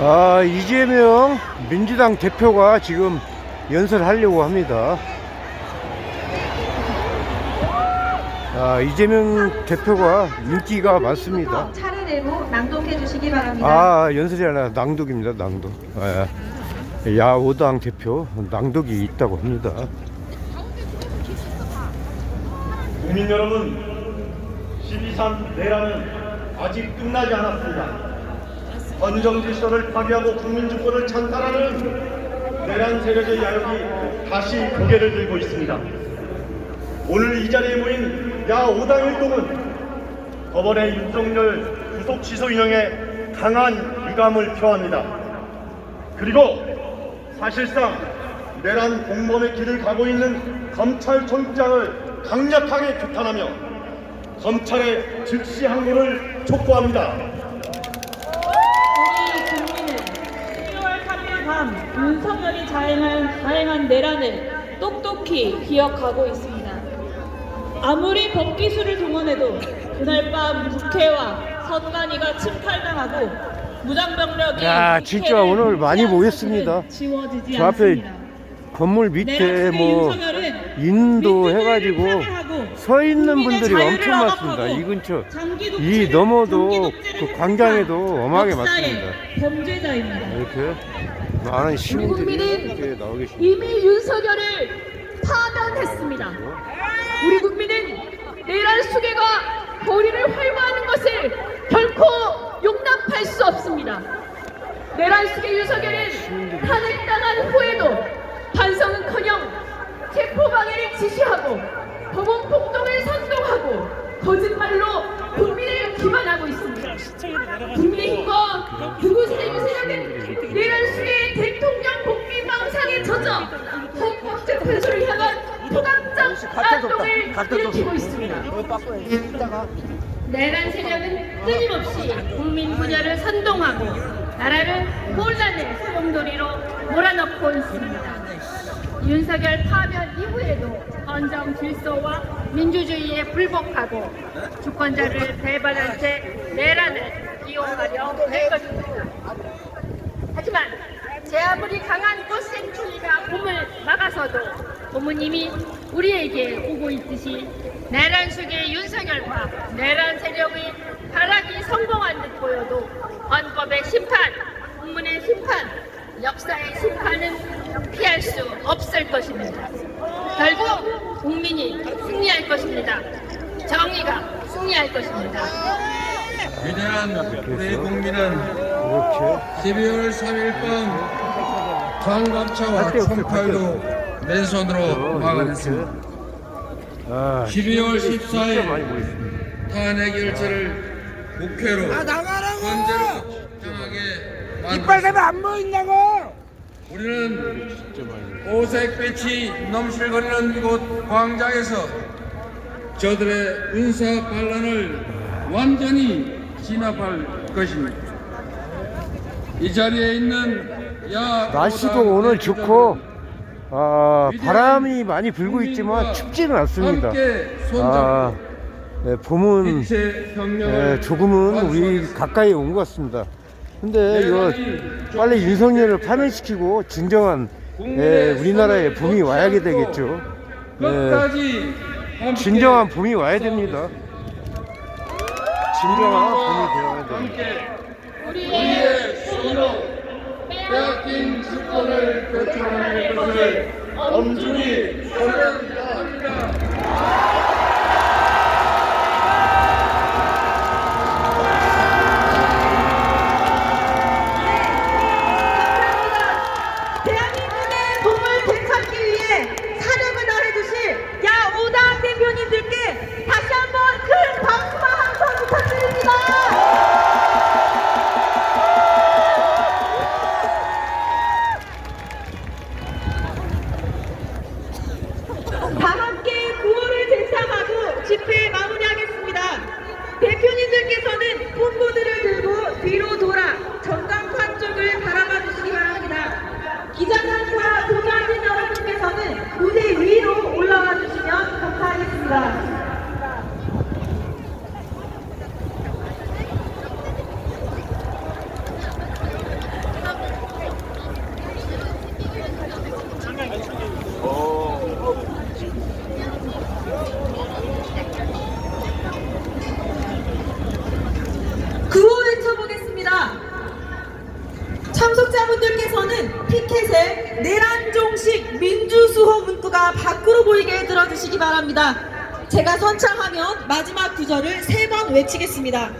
아, 이재명 민주당 대표가 지금 연설하려고 합니다. 아, 이재명 대표가 인기가 많습니다. 차례 대로 낭독해 주시기 바랍니다. 아, 연설이 아니라 낭독입니다, 낭독. 아, 야오당 대표 낭독이 있다고 합니다. 국민 여러분, 12.3 내란은 아직 끝나지 않았습니다. 헌정 질서를 파괴하고 국민 주권을 찬탈하는 내란 세력의 야욕이 다시 고개를 들고 있습니다. 오늘 이 자리에 모인 야 5당 일동은 법원의 윤석열 구속 취소 인형에 강한 유감을 표합니다. 그리고 사실상 내란 공범의 길을 가고 있는 검찰총장을 강력하게 규탄하며 검찰의 즉시 항고를 촉구합니다. 우리 국민은 10월 3일 밤 윤석열이 자행한, 자행한 내란을 똑똑히 기억하고 있습니다. 아무리 법기술을 동원해도 그날 밤 국회와 선관위가 침탈당하고 무장병력이 야, 진짜 오늘 많이 모였습니다. 사실은 지워지지 저 앞에 않습니다. 건물 밑에 뭐 인도 해가지고 서 있는 분들이 엄청 많습니다. 이 근처. 장기 이 독재를 그 광장에도 엄하게 많습니다. 범죄자입니다. 이렇게 많은 시민들이 국민은 이렇게 나오 계십니다. 이미 윤석열을 파면했습니다. 우리 국민은 내란 수계가 거리를 활보하는 것을 결코 용납할 수 없습니다. 내란 수계 윤석열은 탄핵당한 후에도 반성은커녕 체포방해를 지시하고 법원 폭동을 선동하고 거짓말로 국민을 기만하고 있습니다. 국민의힘과 헌법재판소를 향한 부당장 악동을 일으키고 있습니다. 내란 세력은 끊임없이 국민 분열을 선동하고 나라를 혼란의 소용돌이로 몰아넣고 있습니다. 윤석열 파면 이후에도 헌정 질서와 민주주의에 불복하고 주권자를 배반한 채 내란을 이용하려 할 것입니다. 하지만 제 아무리 강한 꽃생추위가 봄을 막아서도 부모님이 우리에게 오고 있듯이 내란 속의 윤석열과 내란 세력의 타락이 성공한 듯 보여도 헌법의 심판, 국문의 심판, 역사의 심판은 피할 수 없을 것입니다. 결국 국민이 승리할 것입니다. 정의가 승리할 것입니다. 위대한 우리 국민은 이렇게 12월 3일 밤 없어요, 총칼도 맨손으로 이렇게 막아냈습니다. 아, 12월 진짜 많이 14일 모였습니다. 탄핵 결재를 국회로 헌재로 정하게 이빨 만들었습니다. 대면 안 보인다고! 우리는 오색 빛이 넘실거리는 이곳 광장에서 저들의 군사 반란을 완전히 진압할 것입니다. 이 자리에 있는 야 날씨도 오늘 좋고 아, 바람이 많이 불고 있지만 춥지는 않습니다. 아, 네, 봄은 네, 조금은 우리. 가까이 온 것 같습니다. 근데 이거 빨리 윤석열을 파면시키고 진정한 예, 우리나라에 봄이 와야 되겠죠. 네, 진정한 봄이 와야 됩니다. 진정한 봄이 되어야 됩니다. 우리의 손으로 빼앗긴 주권을 되찾아낼 것을 엄중히 선언합니다. 대한민국의 봄을 되찾기 위해 사력을 다해주실 야5당 대표님들께 다시 한번 큰 박수와 함성 부탁드립니다. 목소리가 밖으로 보이게 들어주시기 바랍니다. 제가 선창하면 마지막 구절을 세 번 외치겠습니다.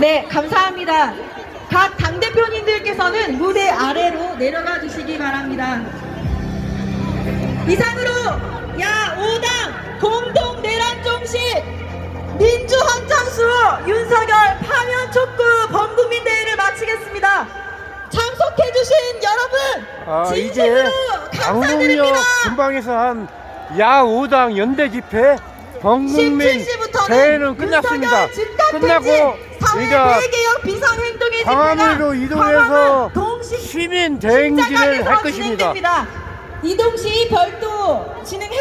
네, 감사합니다. 각 당대표님들께서는 무대 아래로 내려가 주시기 바랍니다. 이상으로 야 5당 공동 내란 종식 민주헌장수 윤석열 파면 촉구 범국민 대회를 마치겠습니다. 참석해 주신 여러분 아, 이제 진심으로 감사드립니다. 근방에서 한 야 5당 연대 집회 범국민 17시부터는 대회는 끝났습니다. 끝나고 우리가 대개혁 비상행동의 광화문으로 이동해서 시민 대행진을 할 것입니다. 이동 시 별도 진행 행